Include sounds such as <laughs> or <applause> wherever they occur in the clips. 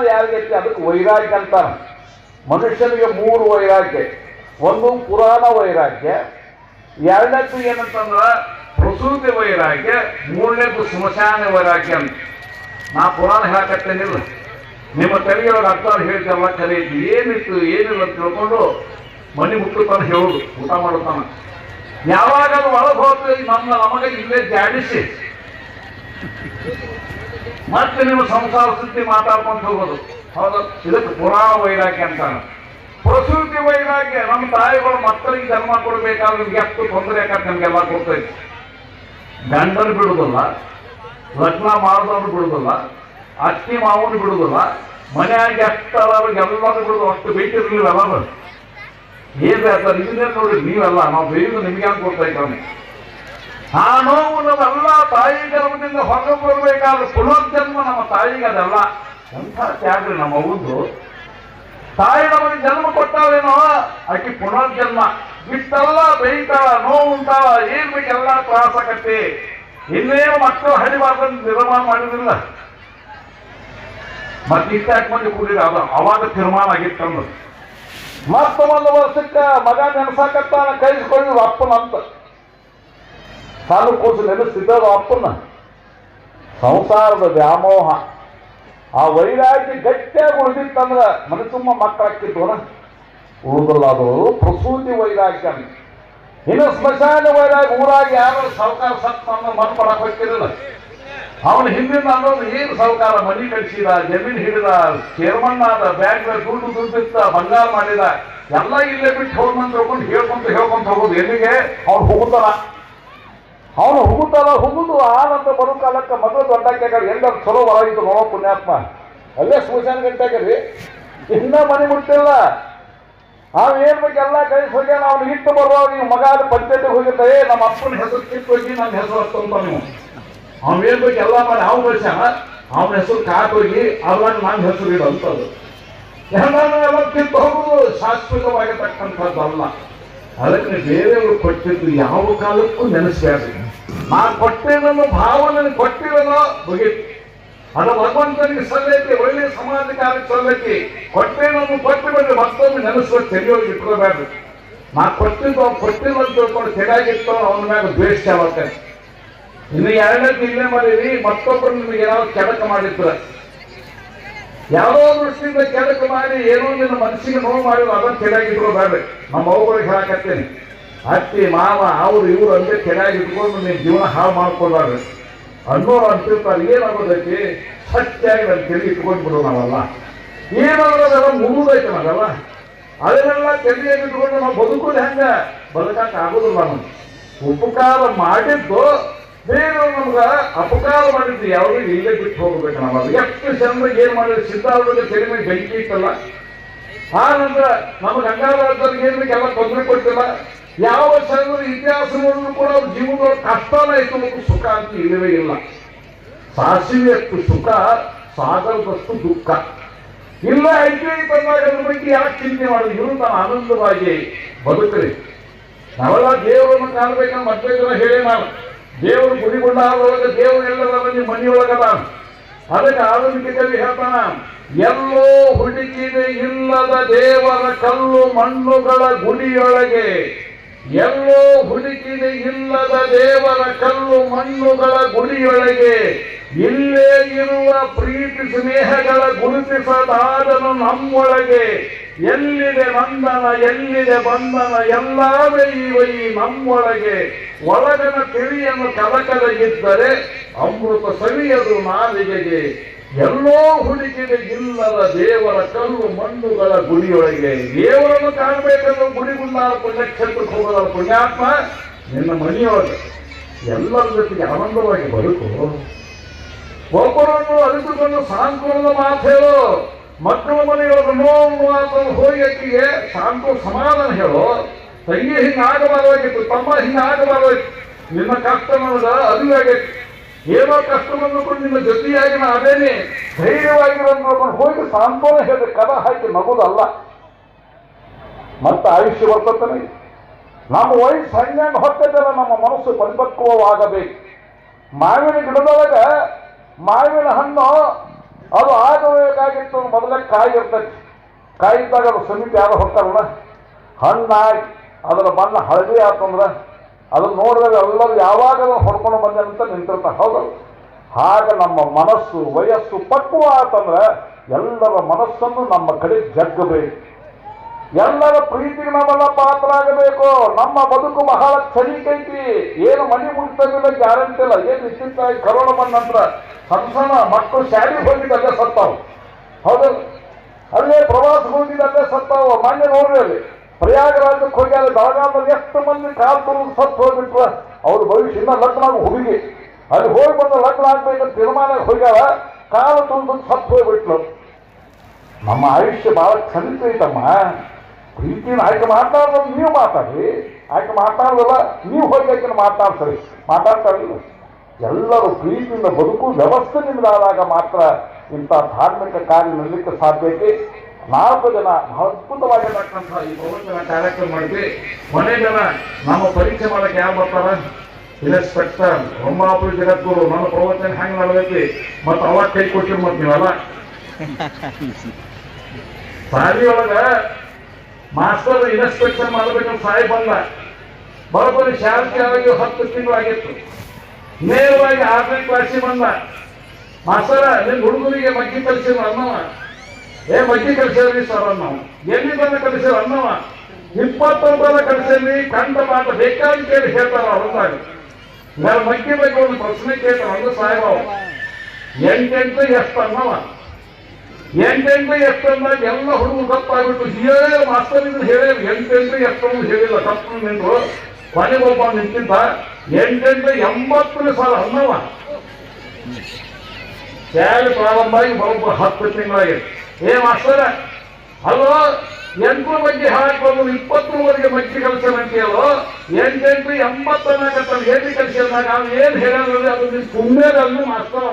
ಯಾರಿಗೈತಿ ಅದಕ್ಕೆ ವೈರಾಗ್ಯ ಅಂತಾರ? ಮನುಷ್ಯನಿಗೆ ಮೂರು ವೈರಾಗ್ಯ. ಒಂದು ಪುರಾಣ ವೈರಾಗ್ಯ, ಎರಡನೇದು ಏನಂತಂದ್ರ ಪ್ರಸೂತಿ ವೈರಾಗ್ಯ, ಮೂರನೇದು ಸ್ಮಶಾನ ವೈರಾಗ್ಯ ಅಂತ. ನಾ ಪುರಾಣ ಹೇಳಕತ್ತೇನಿಲ್ಲ. ನಿಮ್ಮ ತೆರಿಗೆಯೊಳಗೆ ಅರ್ಥ ಹೇಳ್ತಾರಲ್ಲ ಕರೆ ಏನಿತ್ತು, ಏನಿಲ್ಲ ಅಂತ ತಿಳ್ಕೊಂಡು ಮನೆ ಮುಟ್ಟುತ್ತಾನ ಹೇಳುದು, ಊಟ ಮಾಡುತ್ತಾನ. ಯಾವಾಗ ಅದು ಒಳಗೆ ನಮ್ಮ, ನಮಗೆ ಇಲ್ಲೇ ಜಾಡಿಸಿ. ಮತ್ತೆ ನೀವು ಸಂಸಾರ ಸುದ್ದಿ ಮಾತಾಡ್ಕೊಂಡು ಹೋಗೋದು. ಹೌದು ಇದಕ್ಕೆ ಪುರಾಣ ವೈರಾಗ್ಯ ಅಂತ ಪ್ರಸೂತಿ ವೈರಾಗ್ಯ, ನಮ್ಮ ತಾಯಿಗಳು ಮಕ್ಕಳಿಗೆ ಜನ್ಮ ಕೊಡಬೇಕಾದ್ರೆ ನಿಮ್ಗೆ ಎಷ್ಟು ತೊಂದರೆ ಯಾಕಂತ ನಮ್ಗೆಲ್ಲ ಕೊಡ್ತೈತಿ ಗಂಡರು ಬಿಡುದಿಲ್ಲ, ಲಗ್ನ ಮಾಡಿದವ್ರು ಬಿಡುದಿಲ್ಲ ಅಕ್ಕಿ ಮಾವನು ಬಿಡುದಿಲ್ಲ, ಮನ್ಯಾಗ ಎಲ್ಲರೂ ಬಿಡುದು, ಅಷ್ಟು ಬೇಕಿರ್ಲಿಲ್ಲ ಎಲ್ಲರೂ ಏನ್ ಬೇಕಾದ್ರೆ ಇದನ್ನೇ ನೋಡಿ, ನೀವೆಲ್ಲ, ನಾವು ಬೇಯುದು ನಿಮ್ಗೆ ಗೊತ್ತೈತೆ ಅವ್ನಿಗೆ? ಆ ನೋವು ನಮ್ಮೆಲ್ಲ ತಾಯಿ ಗರ್ಭದಿಂದ ಹೊರಗೆ ಬರಬೇಕಾದ ಪುನರ್ಜನ್ಮ ನಮ್ಮ ತಾಯಿಗೆ ಅದಲ್ಲ. ಎಂಥ ತ್ಯಾಗ್ರಿ ನಮ್ಮ ಹೌದು ತಾಯಿ ನಮಗೆ ಜನ್ಮ ಕೊಟ್ಟಾವೇನೋ ಆಕಿ ಪುನರ್ಜನ್ಮ. ಇಷ್ಟೆಲ್ಲ ಬೇಯ್ತಾಳ ನೋವು ಉಂಟಾಳ ಏನ್ ಬೇಕೆಲ್ಲ ತ್ರಾಸ ಆಕತಿ ಇನ್ನೇನು ಮಕ್ಕಳು ಹರಿಬಾರ್ದಂತ ನಿರ್ಮಾಣ ಮಾಡಿದಿಲ್ಲ ಮತ್ತೆ ಇಷ್ಟಾಕ್ ಮಂದಿ ಕೂಡಿದ ಅದು ಅವಾಗ ತೀರ್ಮಾನ ಆಗಿತ್ತಂದ್ರು ಮತ್ತೊಂದು ವರ್ಷಕ್ಕೆ ಮಗ ನೆನಸಾಕತ್ತಾನ ಕೈಸ್ಕೊಳ್ಳಿ ಅಪ್ಪನಂತ. ಸಾಲು ಕೂಸು ನೆನೆಸ್ತಿದ್ದದು ಅಪ್ಪನ ಸಂಸಾರದ ವ್ಯಾಮೋಹ. ಆ ವೈರಾಗ್ಯ ಗಟ್ಟಿಯಾಗಿ ಉಳಿದಿತ್ತಂದ್ರೆ ಮನೆ ತುಂಬ ಮಕ್ಕಳಾಕಿದ್ವನ ಉಳಿದಲ್ಲ ಅದು ಪ್ರಸೂತಿ ವೈರಾಗ್ಯ. ಇನ್ನು ಸ್ಮಶಾನ ವೈರಾಗ್ಯ ಊರಾಗಿ ಯಾರು ಸಾವುಕಾರ ಸತ್ತ ಮನ್ ಮಾಡಕ್ ಹೋಗ್ತಿರಲಿಲ್ಲ. ಅವನ ಹಿಂದಿನ ಅನ್ನೋದು ಏನು ಸಾವುಕಾರ? ಮನಿ ಕಟ್ಸಿದ, ಜಮೀನು ಹಿಡಿದ ಚೇರ್ಮನ್ ಆದ ಬ್ಯಾಂಕ್ ದುಡ್ಡು ದುಡ್ಡಿತ್ತ, ಬಂಗಾರ ಮಾಡಿದ, ಎಲ್ಲ ಇಲ್ಲೇ ಬಿಟ್ಟು ಹೋಗ್ಬಂದು ಹೋಗ್ಕೊಂಡು ಹೇಳ್ಕೊಂತ ಹೇಳ್ಕೊಂತ ಹೋಗೋದು. ಎಲ್ಲಿಗೆ? ಅವ್ರು ಹೋಗುತ್ತಾನ ಅವನು ಹುಗುತ್ತಾನ ಹುಗುದು ಆನಂತ ಬರೋ ಕಾಲಕ್ಕೆ ದೊಡ್ಡ ಎಲ್ಲ ಚಲೋ ಒಳಗಿತ್ತು ನೋಡೋ ಪುಣ್ಯಾತ್ಮ. ಅಲ್ಲೇ ಸ್ಮಶಾನ ಗಂಟಾಗ್ರಿ ಇನ್ನ ಮನೆ ಮುಟ್ಟಿಲ್ಲ ನಾವು ಏನ್ ಬಗ್ಗೆ ಎಲ್ಲ ಕಳಿಸಿ ಹೋಗಿ ಅವ್ನು ಇಟ್ಟು ಬರುವಾಗ ನೀವು ಮಗ ಅಲ್ಲಿ ಪಂಚಾಯತಿಗೆ ಏ, ನಮ್ಮ ಅಪ್ಪನ ಹೆಸರು ಕಿತ್ತು ಹೋಗಿ, ನನ್ನ ಹೆಸರು ಅಷ್ಟಂತ ನೀವು. ಅವ್ನು ಏನ್ ಬಗ್ಗೆ ಎಲ್ಲ ಮಾಡಿ, ಅವ್ನು ಕಳಿಸ್ಯಾನ ಅವನ ಹೆಸರು ಕಾಟ್ ಹೋಗಿ ಅವಾಗ ನನ್ನ ಹೆಸರು ಇಡ ಅಂತದ್ದು. ಎಲ್ಲಾನು ಎಲ್ಲ ಕಿತ್ತು ಹೋಗುದು ಶಾಶ್ವತವಾಗಿರ್ತಕ್ಕಂಥದ್ದಲ್ಲ. ಅದಕ್ಕೆ ಬೇರೆಯವರು ಕೊಟ್ಟಿದ್ದು ಯಾವ ಕಾಲಕ್ಕೂ ನೆನೆಸ್ಬೇಡ್ರಿ ನಾ ಕೊಟ್ಟೇನನ್ನು ಭಾವನೆ ಕೊಟ್ಟಿರೋ ಮುಗಿತು ಅದು ಭಗವಂತನಿಗೆ ಸಲ್ಲೈತಿ, ಒಳ್ಳೆ ಸಮಾಜ ಕಾರ್ಯಕ್ಕೆ ಸಲ್ಲೈತಿ. ಕೊಟ್ಟೇನನ್ನು ಕೊಟ್ಟು ಬಿಡ್ರಿ ಮತ್ತೊಮ್ಮೆ ನೆನೆಸುವ ತೆರೆಯೋಗಿ ಇಟ್ಕೋಬೇಡ್ರಿ ನಾ ಕೊಟ್ಟಿದ್ದು ಅವ್ನು ಕೊಟ್ಟಿಲ್ಲ ಅಂತ ತಿಳ್ಕೊಂಡು ತೆರೆಯಾಗಿತ್ತು ಅವನ ಮ್ಯಾಗ ದ್ವೇಷ ಆಗುತ್ತೆ. ಇನ್ನು ಎರಡನೇದು ಇಲ್ಲೇ ಮಾಡಿರಿ, ಮತ್ತೊಬ್ಬರು ನಿಮಗೆ ಏನಾದ್ರು ಕೆಡಕ ಮಾಡಿದ್ರ. ಯಾವ ದೃಷ್ಟಿಯಿಂದ ಕೆಡಕ ಮಾಡಿ, ಏನೋ ನಿನ್ನ ಮನಸ್ಸಿಗೆ ನೋವು ಮಾಡಿದ್ರು ಅದನ್ನು ಇಟ್ಕೋಬೇಡ್ರಿ ನಮ್ಮ ಅವುಗಳಿಗೆ ಹೇಳಕತ್ತೇನೆ. ಅತ್ತಿ ಮಾವ, ಅವ್ರು ಇವ್ರು ಅಂದ್ರೆ ಕೆರೆಯಾಗಿ ಇಟ್ಕೊಂಡು ನಿಮ್ಮ ಜೀವನ ಹಾಳು ಮಾಡ್ಕೊಳ್ಬಾರ್ದು. ಅನ್ನೋರು ಅಂತಿರ್ತಾರೆ, ಏನಾಗೋದಕ್ಕೆ? ಸತ್ಯಾಗಿ ನನ್ನ ತೆರಿಗೆ ಇಟ್ಕೊಂಡು ಬಿಡೋದು ನಾವಲ್ಲ. ಏನಾಗೋದಲ್ಲ ಮುಗುದೈತೆ ನಾವಲ್ಲ. ಅದನ್ನೆಲ್ಲ ತೆರಿಯಾಗಿ ಇಟ್ಕೊಂಡು ನಾವು ಬದುಕೋದು ಹೆಂಗ? ಬದುಕಕ್ಕೆ ಆಗೋದಿಲ್ಲ ನಮ್ಗೆ. ಉಪಕಾರ ಮಾಡಿದ್ದು, ಬೇರೆಯವ್ರು ನಮ್ಗೆ ಅಪಕಾರ ಮಾಡಿದ್ದು ಯಾವುದು ಇಲ್ಲೇ ಬಿಟ್ಟು ಹೋಗ್ಬೇಕು ನಾವು ಎಷ್ಟು ಜನರಿಗೆ ಏನು ಮಾಡಿದ್ರೆ ಸಿದ್ಧಾರ್ಥ ತೆರಿಗೆ ಬೆಂಕಿ ಇತ್ತಲ್ಲ? ಆ ನಂತರ ನಮ್ಗೆ ಗಂಗಾಧರರಿಗೆ ಏನಕ್ಕೆಲ್ಲ ತೊಂದರೆ ಕೊಟ್ಟಿಲ್ಲ? ಯಾವ ಸಂಘದ ಇತಿಹಾಸ ನೋಡಿದ್ರು ಕೂಡ ಅವ್ರ ಜೀವನದೊಳಗೆ ಕಷ್ಟನ ಇತ್ತು ಮತ್ತು ಸುಖ ಅಂತ ಇಲ್ಲವೇ ಇಲ್ಲ. ಸಾಸಿವೆಯಷ್ಟು ಸುಖ, ಸಾಗರದಷ್ಟು ದುಃಖ. ಇಲ್ಲ ಐಕ್ಯ ತಂದಾಗ ಅದ್ರ ಬಗ್ಗೆ ಯಾಕೆ ಚಿಂತೆ ಮಾಡುದು? ಇವರು ತಾನು ಆನಂದವಾಗಿ ಬದುಕ್ರಿ. ನಾವೆಲ್ಲ ದೇವರನ್ನು ಕಾಣಬೇಕಂತ ಮತ್ತೆ ಜನ ಹೇಳಿ ನಾನು ದೇವರು ಗುಡಿಗೊಂಡಾದೊಳಗೆ ದೇವರು ಎಲ್ಲರ ನಿಮ್ಮ ಮನೆಯೊಳಗದ. ಅದಕ್ಕೆ ಆಧುನಿಕ ಹೇಳ್ತಾನ, ಎಲ್ಲೋ ಹುಡುಕಿದೆ ಇಲ್ಲದ ದೇವರ ಕಲ್ಲು ಮಣ್ಣುಗಳ ಗುಡಿಯೊಳಗೆ. ಎಲ್ಲೋ ಹುಡುಕಿದೆ ಇಲ್ಲದ ದೇವರ ಕಲ್ಲು ಮಣ್ಣುಗಳ ಗುಡಿಯೊಳಗೆ, ಇಲ್ಲೇ ಇರುವ ಪ್ರೀತಿ ಸ್ನೇಹಗಳ ಗುರುತಿಸದಾದನು ನಮ್ಮೊಳಗೆ. ಎಲ್ಲಿದೆ ನಂದನ, ಎಲ್ಲಿದೆ ಬಂಧನ ಎಲ್ಲವೇ ಇವ ಈ ನಮ್ಮೊಳಗೆ. ಒಳಗನ ತಿಳಿಯನ್ನು ಕಲಕದ ಇದ್ದರೆ, ಅಮೃತ ಸವಿಯದು ನಾಲಿಗೆಗೆ. ಎಲ್ಲೋ ಹುಡುಕಿದೆ ಇಲ್ಲದ ದೇವರ ಕಲ್ಲು ಮಣ್ಣುಗಳ ಗುಡಿಯೊಳಗೆ ದೇವರನ್ನು ಕಾಣಬೇಕಂದ್ರೆ ಗುಡಿಗುಂಡಾದ ಪುಣ್ಯಕ್ಷೇತ್ರಕ್ಕೆ ಹೋಗೋದ ಪುಣ್ಯಾತ್ಮ ನಿನ್ನ ಮನೆಯೊಳಗೆ. ಎಲ್ಲರ ಜೊತೆಗೆ ಆನಂದವಾಗಿ ಬದುಕು. ಒಬ್ಬರನ್ನು ಅರಿತುಕೊಂಡು ಸಾಂತ್ವನದ ಮಾತು ಹೇಳು. ಮಕ್ಕಳ ಮನೆಯೊಳಗೆ ನೋವು ಮಾತು ಹೋಗಿ ಸಾಂತ್ವ ಸಮಾಧಾನ ಹೇಳು. ತಂಗಿ ಹಿಂಗಾಗಬಾರ್ದಾಗಿತ್ತು ತಮ್ಮ ಹಿಂಗಾಗಬಾರ್ದಾಗಿತ್ತು ನಿನ್ನ ಕಷ್ಟ ನನಗ ಅರಿವಾಗೈತಿ. ಏನೋ ಕಷ್ಟವನ್ನು ಕೂಡ ನಿಮ್ಮ ಜೊತೆಯಾಗಿ ನಾ ಅದೇನೆ ಧೈರ್ಯವಾಗಿ ನೋಡ್ಕೊಂಡು ಹೋಗಿ ಸಾಂತ್ವನ ಹೇಳಿ ಕದ ಹಾಕಿ ನಗುದಲ್ಲ ಮತ್ತೆ ಆಯುಷ್ಯ ಬರ್ತತಾನೆ ನಮ್ಮ ವಯಸ್ಸು ಹಂಗಂಗೆ ಹೊತ್ತದಲ್ಲ ನಮ್ಮ ಮನಸ್ಸು ಪರಿಪಕ್ವವಾಗಬೇಕು. ಮಾವಿನ ಗಿಡದೊಳಗ ಮಾವಿನ ಹಣ್ಣು ಅದು ಆಗಬೇಕಾಗಿತ್ತು ಮೊದಲೇ ಕಾಯಿ ಇರ್ತೈತಿ ಕಾಯಿ ಇದ್ದಾಗ ಅದು ಸಮೀಪ ಯಾರು ಹೊಕ್ಕಾರಲ್ಲ ಹಣ್ಣಾಗಿ ಅದರ ಬಣ್ಣ ಹಳದಿ ಆತಂದ್ರೆ ಅದನ್ನ ನೋಡಿದಾಗ ಎಲ್ಲರೂ ಯಾವಾಗ ಹೊಡ್ಕೊಂಡು ಬಂದೆ ಅಂತ ನಿಂತಿರ್ತಾರೆ ಹೌದು. ಹಾಗೆ ನಮ್ಮ ಮನಸ್ಸು, ವಯಸ್ಸು ಪಕ್ವ ಆತಂದ್ರೆ ಎಲ್ಲರ ಮನಸ್ಸನ್ನು ನಮ್ಮ ಕಡೆ ಜಗ್ಗಬೇಕು ಎಲ್ಲರ ಪ್ರೀತಿಗೆ ನಾವೆಲ್ಲ ಪಾತ್ರ ಆಗಬೇಕು ನಮ್ಮ ಬದುಕು ಬಹಳ ಚಳಿಕೈತಿ ಏನು ಮನೆ ಮುಗಿಸ್ತದಿಲ್ಲ ಗ್ಯಾರಂಟಿ ಇಲ್ಲ. ಏನು ಇತ್ತಿತ್ತಾಗಿ ಕರೋಣ ಬಂದ ನಂತರ ಸಣ್ಣ ಸಣ್ಣ ಮಕ್ಕಳು ಶಾಲೆಗೆ ಹೋಗಿದ್ದಲ್ಲ ಸತ್ತಾವು ಹೌದು. ಅಲ್ಲೇ ಪ್ರವಾಸ ಹೋಗಿದ್ದಲ್ಲೇ ಸತ್ತಾವು ಮಾನ್ಯ ನೋಡ್ರಿ ಅಲ್ಲಿ. ಪ್ರಯಾಗರಾಜಕ್ಕೆ ಹೋಗಿ ಅಲ್ಲಿ ಬೆಳಗಾವಲ್ಲಿ ಎಷ್ಟು ಮಂದಿ ಕಾಲ್ ತುರುದು ಸತ್ತು ಹೋಗ್ಬಿಟ್ರ ಅವ್ರ ಭವಿಷ್ಯ ಇನ್ನ ಲಗ್ನ ಹುಡುಗಿ. ಅಲ್ಲಿ ಹೋಗಿ ಬಂದು ಲಗ್ನ ಆಗ್ಬೇಕಂತ ತೀರ್ಮಾನ ಹೋಗ್ಯಾರ ಕಾಲ ತುಂಬ ಸತ್ತು ಹೋಗ್ಬಿಟ್ಲು. ನಮ್ಮ ಆಯುಷ್ಯ ಬಹಳ ಖಂಡಿತ ಐತಮ್ಮ. ಪ್ರೀತಿನ ಆಯ್ಕೆ ಮಾತಾಡೋದು ನೀವು ಮಾತಾಡಿ. ಆಯ್ಕೆ ಮಾತಾಡೋದಲ್ಲ ನೀವು ಹೋಗಿ ಆಯ್ಕೆ ಮಾತಾಡ್ತಾರೆ. ಮಾತಾಡ್ತಾರಿಲ್ಲ. ಎಲ್ಲರೂ ಪ್ರೀತಿಯಿಂದ ಬದುಕು ವ್ಯವಸ್ಥೆ ನಿಮ್ಮದಾದಾಗ ಮಾತ್ರ ಇಂಥ ಧಾರ್ಮಿಕ ಕಾರ್ಯ ನಿಲ್ಲಕ್ಕೆ ಸಾಧ್ಯತೆ ನಾಲ್ಕು ಜನ ಅದ್ಭುತವಾಗಿರ್ತಕ್ಕಂಥ ಈ ಪ್ರವಚನ ಕಾರ್ಯಕ್ರಮ ಮಾಡಿದ್ವಿ ಕೊನೆ ಜನ ನಮ್ಮ ಪರೀಕ್ಷೆ ಮಾಡಕ್ಕೆ ಯಾರು ಬರ್ತಾರ? ಇನ್ಸ್ಪೆಕ್ಟರ್ ಹೊಮ್ಮಾಪುರ ಜಗದ್ಗುರು, ನನ್ನ ಪ್ರವಚನ ಹೆಂಗ್ ಮಾಡಬೇಕು? ಮತ್ತು ಅವಾಗ ಕೈ ಕೊಟ್ಟಿರ್ ಮತ್ತೆ ನೀವಲ್ಲ? ಸಾಲಿ ಒಳಗ ಮಾಸ್ಟರ್ ಇನ್ಸ್ಪೆಕ್ಷನ್ ಮಾಡಬೇಕಂತ ಸಾಯಿ ಬಂದ. ಬರೋಬ್ಬರಿ ಆಗಿ ಹತ್ತು ತಿಂಗಳಾಗಿತ್ತು. ನೇರವಾಗಿ ಆರನೇ ಕ್ಲಾಸಿಗೆ ಬಂದ. ಮಾಸ್ತರ ನಿಮ್ ಹುಡುಗರಿಗೆ ಮಗ್ಗಿ ಕಲಿಸಿದ್ರು ಅನ್ನವ ಏ ಮಗ್ಗಿ ಕಲಿಸೇವ್ರಿ ಸರ್ ಅನ್ನವ ಎಲ್ಲಿ ಬಂದ ಕಲಿಸಿದ ಅನ್ನವ? ಇಪ್ಪತ್ತೊಂದರ ಕಲಿಸಿದ್ರಿ ಕಂಡ ಮಾತ ಬೇಕಾದ ಕೇಳಿ ಹೇಳ್ತಾರ ಹೊರತಾಗಿ ನಾನು ಮಕ್ಕಿ ಬಗ್ಗೆ ಒಂದು ಪ್ರಶ್ನೆ ಕೇಳ್ತಾರ ಅಂದ್ರೆ ಸಾಹೇಬ ಎಂಟೆಂಟು ಎಷ್ಟು ಅನ್ನವ? ಎಂಟೆಂಟು ಎಷ್ಟು ಅಂದಾಗ ಎಲ್ಲ ಹುಡುಗರು ತಪ್ಪಾಗ್ಬಿಟ್ಟು ಹೇಳೇ ಮಾಸ್ತರ್ ಇದ್ರು ಹೇಳೇ ಎಂಟೆಂಟು ಎಷ್ಟು ಅಂತ ಹೇಳಿಲ್ಲ, ತಪ್ಪು ನಿಂತು ಒಬ್ಬ ನಿಂತಿದ್ದ. ಎಂಟೆಂಟು ಎಂಬತ್ತನೇ ಸಾಲ ಅನ್ನವ? ಶಾಲೆ ಪ್ರಾರಂಭ ಆಗಿ ಬರೋಬ್ಬರ ಹತ್ತು ತಿಂಗಳಾಗಿದೆ. ಏ ಮಾಸ್ತರ ಅಲ್ವೋ ಎಂಟು ಬಗ್ಗೆ ಹಾಕಿ ಬಂದು ಇಪ್ಪತ್ತರವರೆಗೆ ಮಜ್ಜಿ ಕೆಲಸ ಅಂತೀಯಲ್ಲೋ ಎಂಟೆಂಟು ಎಂಬತ್ತನಾಗತ್ತ ಹೇಳಿ ಕಲಿಸಿದಾಗ ಅವ್ನು ಏನ್ ಹೇಳೋದ್ರೆ ಅದು ನಿನ್ ಸುಮ್ಮನೆ ಅಲ್ಲೂ ಮಾಸ್ತರ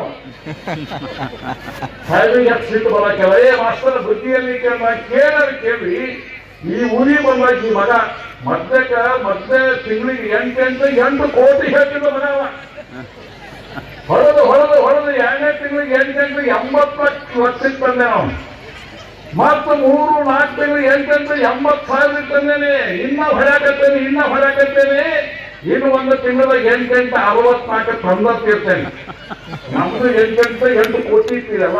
ಎಷ್ಟು ಸಿಟ್ಟು ಬರಕ್ಕೆಲ್ಲ ಏ ಮಾಸ್ತರ ಬುದ್ಧಿಯಲ್ಲಿ ಕೇಳ ಕೇಳೋರು. ಕೇಳಿ ಈ ಊರಿ ಬಂದಾಗ ಈ ಮಗ ಮಧ್ಯಕ್ಕ ಮತ್ತೆ ತಿಂಗಳಿಗೆ ಎಂಟೆಂಟು ಎಂಟು ಕೋಟಿ ಹೇಳ್ತಿದ್ದ ಮಗ ಅವ. ಹೊಡೆದು ಹೊಡೆದು ಹೊಡೆದು ಎರಡನೇ ತಿಂಗಳಿಗೆ ಎಂಟೆಂಟು ಎಂಬತ್ತು ವರ್ಷಕ್ಕೆ ಬಂದೆ ನಾವು ಮತ್ತು ಮೂರು ನಾಲ್ಕು ತಿಂಗಳು ಎಂಟೆಂಟು ಎಂಬತ್ತು ಸಾವಿರ ತಂದೇನೆ ಇನ್ನ ಹೊಡ್ಯಾಕತ್ತೇನೆ ಇನ್ನ ಹೊಡ್ಯಾಕತ್ತೇನೆ ಇನ್ನು ಒಂದು ತಿಂಗಳದಾಗ ಎಂಟೆಂಟು, ಅರವತ್ನಾಲ್ಕು ತಂದತ್ತಿರ್ತೇನೆ ನಮ್ದು ಎಂಟೆಂಟು, ಎಂಟು ಕೋಟಿ ಇರ್ತೀರಲ್ಲ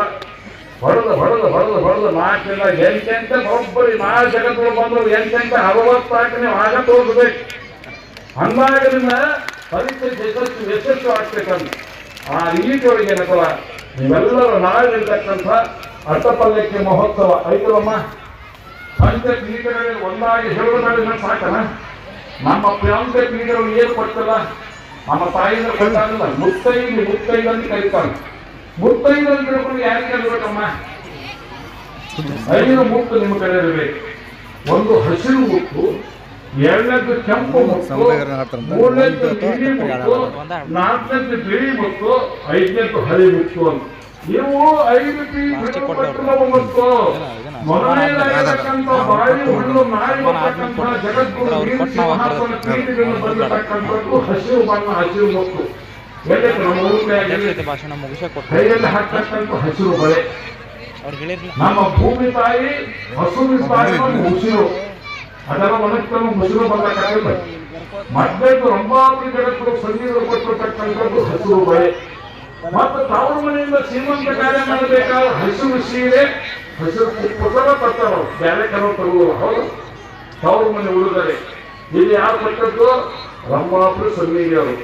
ಹೊಡೆದು ಹೊಡೆದು ಹೊಡೆದು ಹೊಡೆದು ನಾಲ್ಕು ದಿನ ಎಂಟೆಂಟು ಒಬ್ಬರಿ ನಾಲ್ಕು ಜಗತ್ತು ಬಂದ್ರು. ಎಂಟೆಂಟು ಅರವತ್ನಾಲ್ಕು ನೀವು ಆಗ ತೋರಿಸ್ಬೇಕು ಅಂದಾಗಲಿಂದ ಪರಿಸ್ಥಿತಿ ಯಶಸ್ಸು ಯಶಸ್ಸು ಆಗ್ಬೇಕಂತ ಆ ರೀತಿಯೊಳಗೆ ಏನಕ್ಕಲ್ಲ ನೀವೆಲ್ಲರೂ ನಾಳೆ ಇರ್ತಕ್ಕಂಥ ಅರ್ಥಪಲ್ಲಕ್ಕಿ ಮಹೋತ್ಸವ ಐತವಮ್ಮ ಪಂಚ ಪೀಠಗಳಲ್ಲಿ ಒಂದಾಗಿ ನಾನು ಸಾಕನ ನಮ್ಮ ಪ್ರಾಂತ ಪೀಠಗಳು ಏನು ಕೊಡ್ತಲ್ಲ ನಮ್ಮ ತಾಯಿನ ಕೊಟ್ಟಾಗಲ್ಲ ಮುತ್ತೈದು ಮುತ್ತೈದಂತ ಕರೀತಾರೆ. ಮುತ್ತೈದು ಅಂತ ತಿಳ್ಕೊಂಡು ಯಾರಿಗೆ ಅನ್ಬೇಕಮ್ಮ ಐದು ಮುತ್ತು ನಿಮ್ಮ ಕಡೆ ಇರಬೇಕು ಒಂದು ಹಸಿರು ಮುತ್ತು ಎರಡನೇದ್ದು ಕೆಂಪು ಮುತ್ತು ಮೂರನೇದ್ದು ನೀಲಿ ಮುತ್ತು ಒಂದಾಡು. ನಾಲ್ಕನೇದು ಬಿಳಿ ಮುತ್ತು, ಐದನೇದು ಹಳಿ ಮುತ್ತು ಅಂತ. ಇವು ಐದು ಮುತ್ತು ಮೊದಲನೇದಾಗಿರ್ತಕ್ಕಂಥ ಬಾಯಿ ಹುಲ್ಲು ನಾಯಿ ಬರ್ತಕ್ಕಂಥ ಜಗದ್ಗುರು ಸಿಂಹಾಸನ ಹಾಕ್ತಾರೆ. ಬಂದಿರತಕ್ಕಂಥದ್ದು ಹಸಿರು ಬಣ್ಣ ಹಸಿರು ಮುತ್ತು ಭಾಷಣ ಕೈಯಲ್ಲಿ ಹಾಕ್ತಕ್ಕಂಥ ಹಸಿರು ಬಳೆ. ನಮ್ಮ ಭೂಮಿ ತಾಯಿ ಹಸುರು ತಾಯಿ ಉಸಿರು. ಅದರ ಮನಸ್ಸನ್ನು ಮುಸಿರು ಬರ್ತಕ್ಕಂಥದ್ದು ಮತ್ತೆ ರಂಬಾಪುರಿ ಜಗತ್ತು ಸಂಗೀತ ಕೊಟ್ಟಿರತಕ್ಕಂಥದ್ದು ಹಸಿರು ಬಳೆ. ಮತ್ತು ತವರು ಮನೆಯಿಂದ ಶ್ರೀಮಂತ ಕಾರ್ಯ ಮಾಡಬೇಕಾದ ಹಸಿರು ಸೀರೆ, ಹಸಿರು ಪುಸ್ತಕ ತರ್ತಾರ ಬೇರೆ ಕೆಲವು ತರುವುದು ಹೌದು. ತವರು ಮನೆ ಉಳಿದರೆ ಇಲ್ಲಿ ಯಾರು ಕೊಟ್ಟದ್ದು? ರಂಭಾಪುರ ಸನ್ನಿಧಿಯವರು.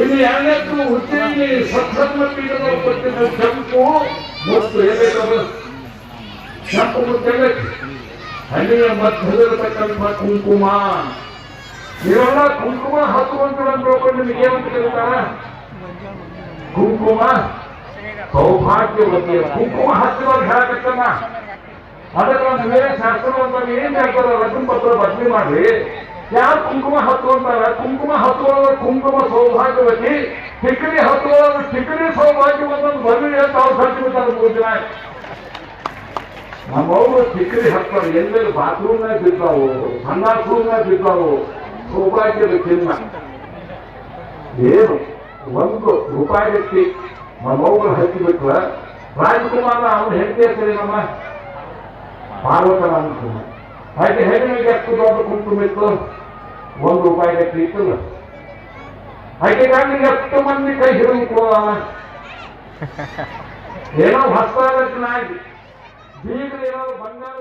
ಇಲ್ಲಿ ಎರಡನೇದ್ದು ಹುಟ್ಟಿಗೆ ಸತ್ಸಂಗ ಪೀಠದ ಕೊಟ್ಟಿದ್ದ ಕೆಂಪು ಮತ್ತು ಏನೇ ಕೆಂಪು ಮುತ್ತು ಹಳ್ಳಿಯ ಮಧ್ಯದಲ್ಲಿರತಕ್ಕಂಥ ಕುಂಕುಮ. ಇವೆಲ್ಲ ಕುಂಕುಮ ಹತ್ತುವಂತ ನಿಮಗೆ ಏನಂತ ಕರೀತಾರ ಕುಂಕುಮ. ಸೌಭಾಗ್ಯವತಿಯ ಕುಂಕುಮ ಹಚ್ಚುವಾಗ ಹೇಳಕತ್ತಮ್ಮ ಅದಕ್ಕೆ ಒಂದು ವೇಳೆ ಶಾಸ್ತ್ರ ಅಂತ ಏನ್ ಹೇಳ್ತಾರ ಲಗ್ನ ಪತ್ರ ಬದಲಿ ಮಾಡ್ರಿ. ಯಾರು ಕುಂಕುಮ ಹತ್ತು ಅಂತಾರ? ಕುಂಕುಮ ಹತ್ತುವಾಗ ಕುಂಕುಮ ಸೌಭಾಗ್ಯವತಿ ಟಿಕರಿ ಹತ್ತುವಾಗ ಟಿಕರಿ ಸೌಭಾಗ್ಯವತಿ ಅಂತ ಬದಲಿ ಅಂತ ಅವ್ರು ಖರ್ಚು ಬಿಡ್ತಾರೆ ನಮ್ಮವ್ರು ಬಾತ್ರೂಮ್ ಹತ್ತಾರೆ, ಎಲ್ಲೆಲ್ಲಿ ಬಾತ್ರೂಮ್ನಾಗ ಬಿದ್ದಾವು ಸಣ್ಣ ರೂಮ್ನಾಗ ಬಿದ್ದಾವು ಸೌಭಾಗ್ಯದ ಚಿನ್ನ ಏನು? ಒಂದು ರೂಪಾಯಿ ವ್ಯಕ್ತಿ ನಮ್ಮವ್ರು ಹಚ್ಚಿಬಿಟ್ರ ರಾಜಕುಮಾರ ಅವನು ಹೆಂಡತಿ ಸರಿ ನಮ್ಮ ಪಾರ್ವತನ ಅನ್ಕೊಂಡು ಹಾಗೆ ಹೆಣ್ಣಿಗೆ ಎಷ್ಟು ದೊಡ್ಡ ಇತ್ತು ಒಂದು ರೂಪಾಯಿ ಗಟ್ಟಿ ಇತ್ತಲ್ಲ ಹಾಗೆ ಗಂಡಿಗೆ ಎಷ್ಟು ಮಂದಿ ಕೈ ಹಿಡಿದು ಕೊಡೋಣ <laughs> ಏನೋ ಹೊಸ ರಚನೆ ಆಗಿ ಬೀಗ್ರು ಏನೋ ಬಂಗಾರ